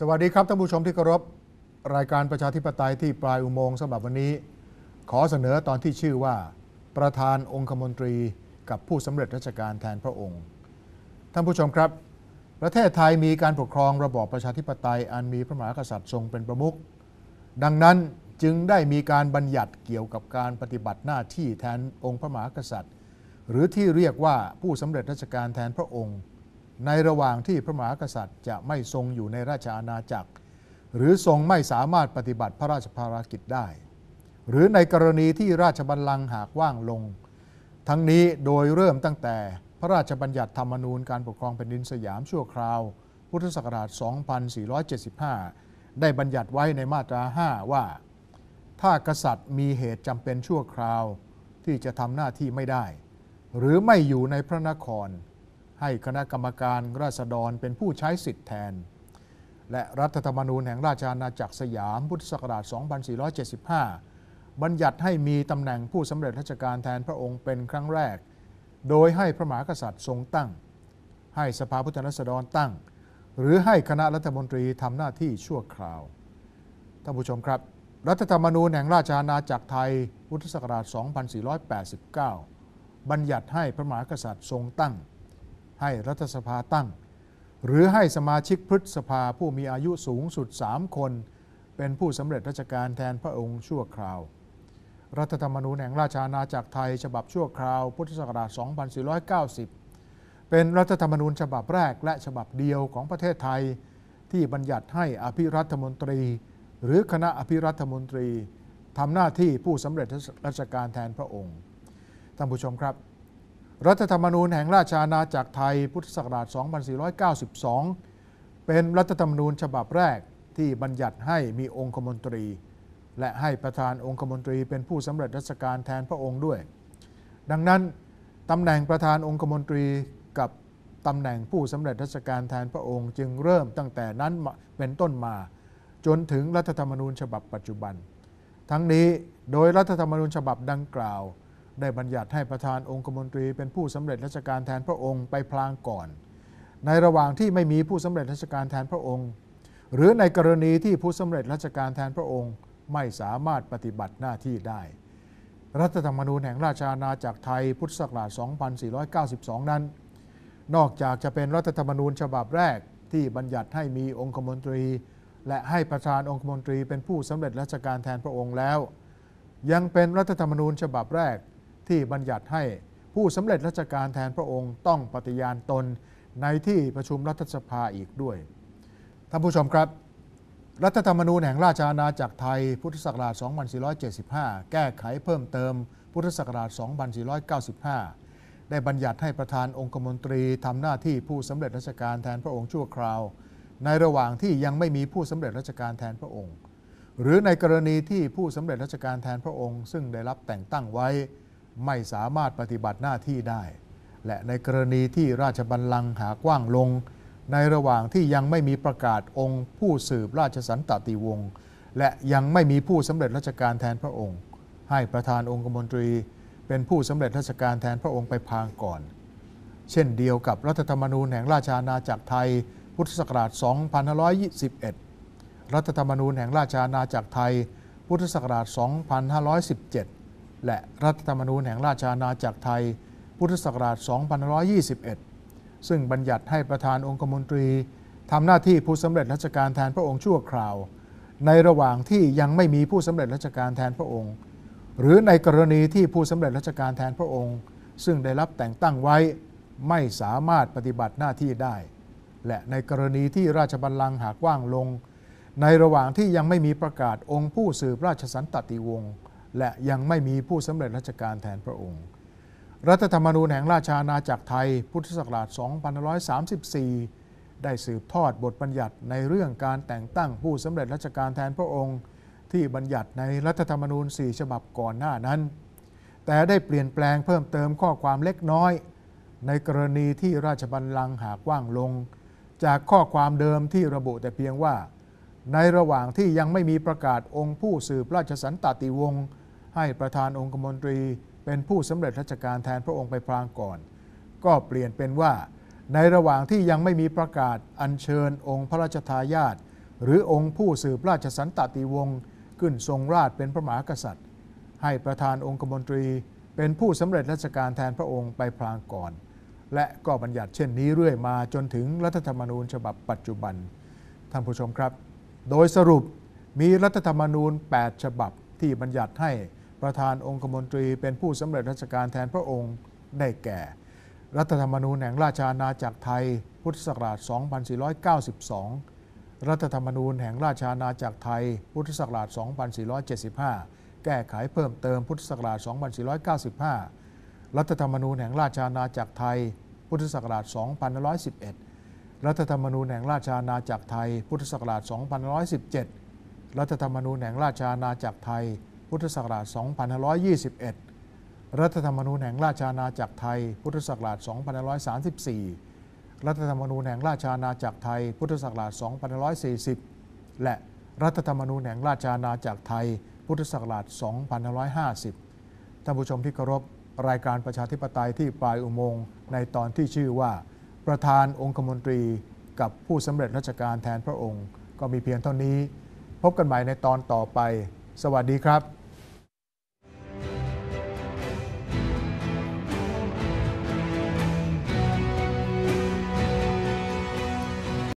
สวัสดีครับท่านผู้ชมที่เคารพรายการประชาธิปไตยที่ปลายอุโมงค์สำหรับวันนี้ ขอเสนอตอนที่ชื่อว่า ประธานองคมนตรีกับผู้สำเร็จราชการแทนพระองค์ ท่านผู้ชมครับ ประเทศไทยมีการปกครองระบอบประชาธิปไตยอันมีพระมหากษัตริย์ทรงเป็นประมุขดังนั้นจึงได้มีการบัญญัติเกี่ยวกับการปฏิบัติหน้าที่แทนองค์พระมหากษัตริย์ หรือที่เรียกว่าผู้สำเร็จราชการแทนพระองค์ ในระหว่างที่พระมหากษัตริย์จะไม่ทรงอยู่ในราชอาณาจักร หรือทรงไม่สามารถปฏิบัติพระราชภารกิจได้ หรือในกรณีที่ราชบัลลังก์หากว่างลง ทั้งนี้โดยเริ่มตั้งแต่พระราชบัญญัติธรรมนูญการปกครองแผ่นดินสยามชั่วคราว พุทธศักราช 2475 ได้บัญญัติไว้ในมาตรา 5 ว่า ถ้ากษัตริย์มีเหตุจำเป็นชั่วคราวที่จะทำหน้าที่ไม่ได้ หรือไม่อยู่ในพระนคร ให้คณะกรรมการราษฎรเป็นผู้ใช้สิทธิแทน และรัฐธรรมนูญแห่งราชอาณาจักรสยามพุทธศักราช 2475 บัญญัติให้มีตำแหน่งผู้สำเร็จราชการแทนพระองค์เป็นครั้งแรก โดยให้พระมหากษัตริย์ทรงตั้ง ให้สภาผู้แทนราษฎรตั้ง หรือให้คณะรัฐมนตรีทำหน้าที่ชั่วคราวท่านผู้ชมครับรัฐธรรมนูญแห่งราชอาณาจักรไทย พุทธศักราช 2489 บัญญัติให้พระมหากษัตริย์ทรงตั้ง ให้รัฐสภาตั้ง หรือให้สมาชิกพฤษภาผู้มีอายุสูงสุด 3 คน เป็นผู้สำเร็จราชการแทนพระองค์ชั่วคราว รัฐธรรมนูญแห่งราชอาณาจักรไทย ฉบับชั่วคราว พุทธศักราช 2490 เป็นรัฐธรรมนูญฉบับแรกและฉบับเดียวของประเทศไทย ที่บัญญัติให้อภิรัฐมนตรี หรือคณะอภิรัฐมนตรีทำหน้าที่ผู้สำเร็จราชการแทนพระองค์ท่านผู้ชมครับ รัฐธรรมนูญแห่งราชอาณาจักรไทยพุทธศักราช 2492 เป็นรัฐธรรมนูญฉบับแรกที่บัญญัติให้มีองคมนตรี และให้ประธานองคมนตรีเป็นผู้สำเร็จราชการแทนพระองค์ด้วย ดังนั้นตำแหน่งประธานองคมนตรีกับตำแหน่งผู้สำเร็จราชการแทนพระองค์ จึงเริ่มตั้งแต่นั้นเป็นต้นมา จนถึงรัฐธรรมนูญฉบับปัจจุบัน ทั้งนี้โดยรัฐธรรมนูญฉบับดังกล่าว ได้บัญญัติให้ประธานองคมนตรีเป็นผู้สำเร็จราชการแทนพระองค์ไปพลางก่อน ในระหว่างที่ไม่มีผู้สำเร็จราชการแทนพระองค์ หรือในกรณีที่ผู้สำเร็จราชการแทนพระองค์ ไม่สามารถปฏิบัติหน้าที่ได้ รัฐธรรมนูญแห่งราชอาณาจักรไทยพุทธศักราช 2492 นั้น นอกจากจะเป็นรัฐธรรมนูญฉบับแรกที่บัญญัติให้มีองคมนตรี และให้ประธานองคมนตรีเป็นผู้สำเร็จราชการแทนพระองค์แล้ว ยังเป็นรัฐธรรมนูญฉบับแรก ที่บัญญัติให้ผู้สำเร็จราชการแทนพระองค์ต้องปฏิญาณตนในที่ประชุมรัฐสภาอีกด้วย ท่านผู้ชมครับ รัฐธรรมนูญแห่งราชอาณาจักรไทย พุทธศักราช 2475 แก้ไขเพิ่มเติม พุทธศักราช 2495 ได้บัญญัติให้ประธานองคมนตรีทำหน้าที่ผู้สำเร็จราชการแทนพระองค์ชั่วคราว ในระหว่างที่ยังไม่มีผู้สำเร็จราชการแทนพระองค์ หรือในกรณีที่ผู้สำเร็จราชการแทนพระองค์ ซึ่งได้รับแต่งตั้งไว้ ไม่สามารถปฏิบัติหน้าที่ได้ และในกรณีที่ราชบัลลังก์หากว้างลง ในระหว่างที่ยังไม่มีประกาศองค์ผู้สืบราชสันตติวงศ์และยังไม่มีผู้สำเร็จราชการแทนพระองค์ ให้ประธานองคมนตรีเป็นผู้สำเร็จราชการแทนพระองค์ไปพางก่อน เช่นเดียวกับรัฐธรรมนูญแห่งราชอาณาจักรไทย พุทธศักราช 2521 รัฐธรรมนูญแห่งราชอาณาจักรไทย พุทธศักราช 2517 และรัฐธรรมนูญแห่งราชอาณาจักรไทย พุทธศักราช 2521 ซึ่งบัญญัติให้ประธานองคมนตรีทำหน้าที่ผู้สำเร็จราชการแทนพระองค์ชั่วคราว ในระหว่างที่ยังไม่มีผู้สำเร็จราชการแทนพระองค์ หรือในกรณีที่ผู้สำเร็จราชการแทนพระองค์ ซึ่งได้รับแต่งตั้งไว้ไม่สามารถปฏิบัติหน้าที่ได้ และในกรณีที่ราชบัลลังก์หากว่างลง ในระหว่างที่ยังไม่มีประกาศองค์ผู้สืบราชสันตติวงศ์ และยังไม่มีผู้สำเร็จราชการแทนพระองค์ รัฐธรรมนูญแห่งราชอาณาจักรไทย พุทธศักราช 2534 ได้สืบทอดบทบัญญัติในเรื่องการแต่งตั้งผู้สำเร็จราชการแทนพระองค์ ที่บัญญัติในรัฐธรรมนูญ 4 ฉบับก่อนหน้านั้น แต่ได้เปลี่ยนแปลงเพิ่มเติมข้อความเล็กน้อย ในกรณีที่ราชบัลลังก์หากว่างลง จากข้อความเดิมที่ระบุแต่เพียงว่าในระหว่างที่ยังไม่มีประกาศองค์ผู้สืบราชสันตติวงศ์ ให้ประธานองคมนตรีเป็นผู้สำเร็จราชการแทนพระองค์ไปพลางก่อน ก็เปลี่ยนเป็นว่า ในระหว่างที่ยังไม่มีประกาศอัญเชิญองค์พระราชทายาทหรือองค์ผู้สืบราชสันตติวงศ์ขึ้นทรงราชเป็นพระมหากษัตริย์ ให้ประธานองคมนตรีเป็นผู้สำเร็จราชการแทนพระองค์ไปพลางก่อน และก็บัญญัติเช่นนี้เรื่อยมาจนถึงรัฐธรรมนูญฉบับปัจจุบันท่านผู้ชมครับ โดยสรุปมีรัฐธรรมนูญ 8 ฉบับที่บัญญัติให้ ประธานองคมนตรีเป็นผู้สำเร็จราชการแทนพระองค์ได้แก่ รัฐธรรมนูญแห่งราชอาณาจักรไทย พุทธศักราช 2492 รัฐธรรมนูญแห่งราชอาณาจักรไทย พุทธศักราช 2475 แก้ไขเพิ่มเติมพุทธศักราช 2495 รัฐธรรมนูญแห่งราชอาณาจักรไทย พุทธศักราช 2511 รัฐธรรมนูญแห่งราชอาณาจักรไทย พุทธศักราช 2517 รัฐธรรมนูญแห่งราชอาณาจักรไทย พุทธศักราช 2521 รัฐธรรมนูญแห่งราชอาณาจักรไทย พุทธศักราช 2534 รัฐธรรมนูญแห่งราชอาณาจักรไทย พุทธศักราช 2540 และรัฐธรรมนูญแห่งราชอาณาจักรไทย พุทธศักราช 2550 ท่านผู้ชมที่เคารพรายการประชาธิปไตยที่ปลายอุโมงค์ในตอนที่ชื่อว่า ประธานองคมนตรีกับผู้สำเร็จราชการแทนพระองค์ ก็มีเพียงเท่านี้ พบกันใหม่ในตอนต่อไป สวัสดีครับ